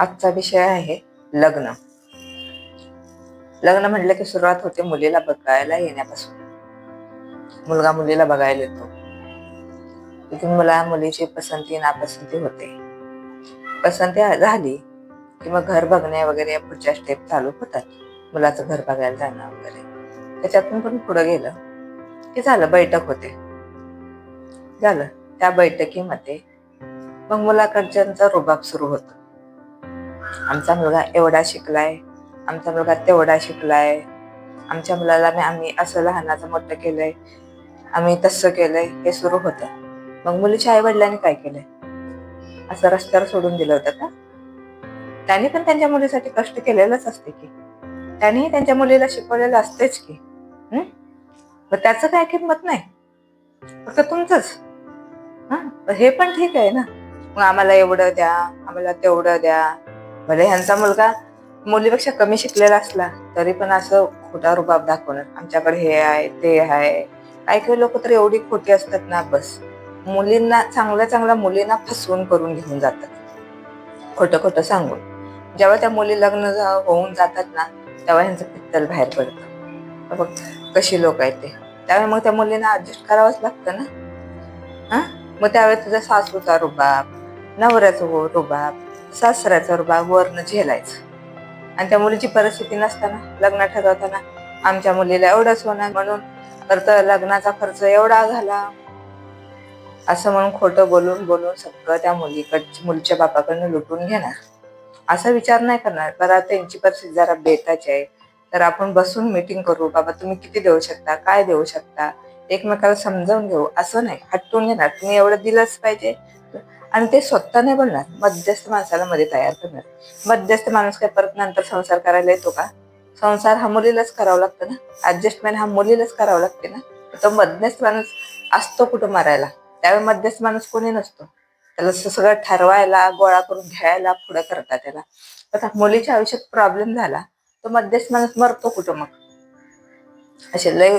आजचा विषय आहे लग्न. लग्न म्हटलं की सुरुवात होते मुलीला बघायला येण्यापासून. मुलगा मुलीला बघायला येतो. तिथून मुला मुलीची पसंती नापसंती होते. पसंती झाली की मग घर बघणे वगैरे या पुढच्या स्टेप चालू होतात. मुलाचं घर बघायला जाणं वगैरे. त्याच्यातून पण पुढं गेलं की झालं बैठक होते. झालं. त्या बैठकीमध्ये मग मुलाकडच्यांचा रुबाब सुरू होतो. आमचा मुलगा एवढा शिकलाय आमचा मुलगा तेवढा शिकलाय. आमच्या मुलाला मी आम्ही असं लहानाचं मोठं केलंय आम्ही तसं केलंय हे सुरू होतं. मग मुलीच्या आई वडिलांनी काय केलंय? असं रस्त्यावर सोडून दिलं होतं का? त्यांनी पण त्यांच्या मुलीसाठी कष्ट केलेलंच असते की. त्यांनीही त्यांच्या मुलीला शिकवलेलं असतेच की. मग त्याचं काय किंमत नाही? फक्त तुमचंच. हा? हे पण ठीक आहे ना. मग आम्हाला एवढं द्या आम्हाला तेवढं द्या. भले ह्यांचा मुलगा मुलीपेक्षा कमी शिकलेला असला तरी पण असं खोटा रुबाब दाखवणार. आमच्याकडे हे आहे ते आहे. काही काही लोक तर एवढी खोटी असतात ना बस. मुलींना चांगल्या चांगल्या मुलींना फसवून करून घेऊन जातात. खोटं खोटं सांगून. जेव्हा त्या मुली लग्न होऊन जातात ना तेव्हा ह्यांचं पित्तल बाहेर पडतं. बघ कशी लोक आहेत ते. त्यावेळी मग त्या मुलींना ऍडजस्ट करावंच लागतं ना. हां? मग त्यावेळी तुझा सासूचा रुबाब नवऱ्याचा हो- रुबाब सासऱ्याचा रुबाब वरनं झेलायचं. आणि त्या मुलीची परिस्थिती नसताना लग्न ठरवताना आमच्या मुलीला एवढंच होणार म्हणून तर तर लग्नाचा खर्च एवढा झाला. असं म्हणून खोटं बोलून बोलून सगळं त्या मुलीकडच्या मुलीच्या बापाकडनं लुटून घेणार. असा विचार नाही करणार. बरं त्यांची परिस्थिती जरा बेताची आहे. तर आपण बसून मीटिंग करू. बाबा तुम्ही किती देऊ शकता? काय देऊ शकता? एकमेकाला समजावून घेऊ. असं नाही. हटवून घेणार. तुम्ही एवढं दिलंच पाहिजे. आणि ते स्वतः नाही बोलणार. मध्यस्थ माणसाला मध्ये तयार करणार. मध्यस्थ माणूस काय परत नंतर संसार करायला येतो का? संसार हा मुलीलाच करावा लागतो ना? ऍडजस्टमेंट हा मुलीलाच करावं लागते ना? तो मध्यस्थ माणूस असतो कुठं मारायला? त्यावेळी मध्यस्थ माणूस कोणी नसतो. त्याला सगळं ठरवायला गोळा करून घ्यायला पुढं करता त्याला. आता मुलीच्या आयुष्यात प्रॉब्लेम झाला तो मध्यस्थ माणूस मरतो कुठं मग? असे लय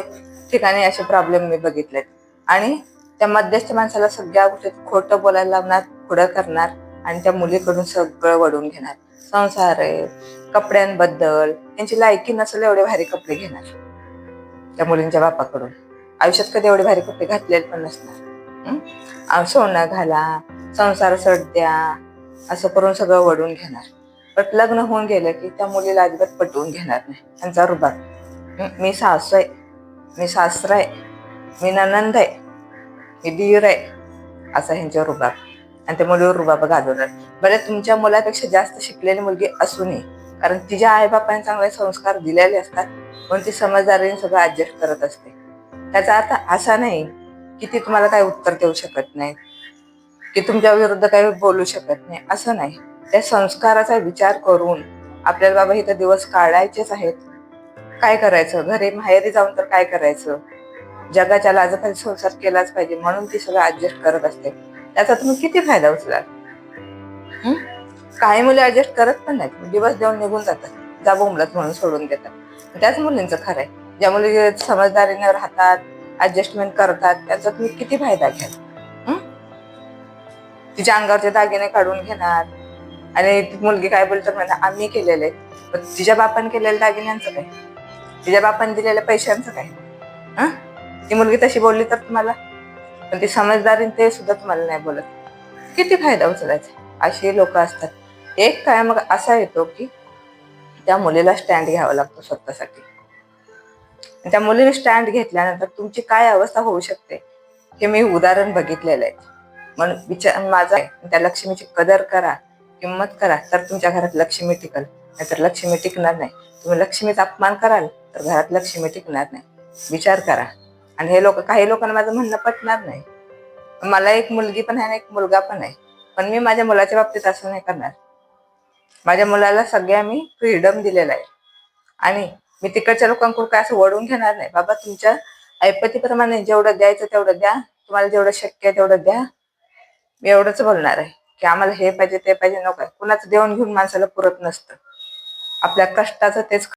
ठिकाणी असे प्रॉब्लेम मी बघितलेत. आणि त्या मध्यस्थ माणसाला सगळ्या गोष्टीत खोटं बोलायला लावणार पुढं करणार आणि त्या मुलीकडून सगळं वडून घेणार. संसार आहे कपड्यांबद्दल त्यांची लायकी नसेल एवढे भारी कपडे घेणार. त्या मुलींच्या बापाकडून. आयुष्यात कधी एवढे भारी कपडे घातलेले पण नसणार. सोनं घाला संसार सड द्या असं करून सगळं वडून घेणार. पण लग्न होऊन गेलं की त्या मुलीला अजिबात पटवून घेणार नाही. त्यांचा रुबाब. मी सासू आहे. मी सासरा आहे. मी ननंद आहे. हे दीर आहे असा ह्यांच्यावर रुबाब आणि त्या मुलीवर रुबाब घालवणार बरं तुमच्या मुलापेक्षा जास्त शिकलेली मुलगी असू नये कारण तिच्या आईबापाने चांगले संस्कार दिलेले असतात पण ती समजदारीने सगळं ॲडजस्ट करत असते. त्याचा अर्थ असा नाही की ती तुम्हाला काही उत्तर देऊ शकत नाही की तुमच्या विरुद्ध काही बोलू शकत नाही. असं नाही. त्या संस्काराचा विचार करून आपल्याला बाबा हे तर दिवस काढायचेच आहेत. काय करायचं? घरी माहेरी जाऊन तर काय करायचं? जगाच्या लाजाखाली संसार केलाच पाहिजे म्हणून ती सगळं ऍडजस्ट करत असते. त्याचा तुम्ही किती फायदा उचलाल? काही मुली ऍडजस्ट करत पण नाहीत. दिवस देऊन निघून जातात. जा म्हणून सोडून देतात. त्याच मुलींचं खरं आहे ज्या मुली समजदारीने राहतात ऍडजस्टमेंट करतात त्याचा तुम्ही किती फायदा घ्याल? तिच्या अंगावरचे दागिने काढून घेणार. आणि मुलगी काय बोलतात म्हणजे आम्ही केलेले. तिच्या बापाने केलेल्या दागिन्यांचं काय? तिच्या बापाने दिलेल्या पैशांचं काय? हं? ती मुलगी तशी बोलली तर तुम्हाला? पण ती समजदारीने ते सुद्धा तुम्हाला नाही बोलत. किती फायदा उचलायचा? अशी लोक असतात. एक काय मग असा येतो की त्या मुलीला स्टँड घ्यावा लागतो स्वतःसाठी. त्या मुलीने स्टँड घेतल्यानंतर तुमची काय अवस्था होऊ शकते? हे मी उदाहरण बघितलेलं आहे. म्हणून विचार माझा आहे, त्या लक्ष्मीची कदर करा किंमत करा तर तुमच्या घरात लक्ष्मी टिकल. नाहीतर लक्ष्मी टिकणार नाही. तुम्ही लक्ष्मीचा अपमान कराल तर घरात लक्ष्मी टिकणार नाही. विचार करा. आणि हे लोक काही लोकांना माझं म्हणणं पटणार नाही. मला एक मुलगी पण आहे आणि एक मुलगा पण आहे. पण मी माझ्या मुलाच्या बाबतीत असं नाही करणार. माझ्या मुलाला सगळ्या मी फ्रीडम दिलेला आहे. आणि मी तिकडच्या लोकांकडून काय असं वळून घेणार नाही. बाबा तुमच्या ऐपतीप्रमाणे जेवढं द्यायचं तेवढं द्या. तुम्हाला जेवढं शक्य आहे तेवढं द्या. मी एवढंच बोलणार आहे की आम्हाला हे पाहिजे ते पाहिजे नको आहे. कुणाचं देऊन घेऊन माणसाला पुरत नसतं. आपल्या कष्टाचं तेच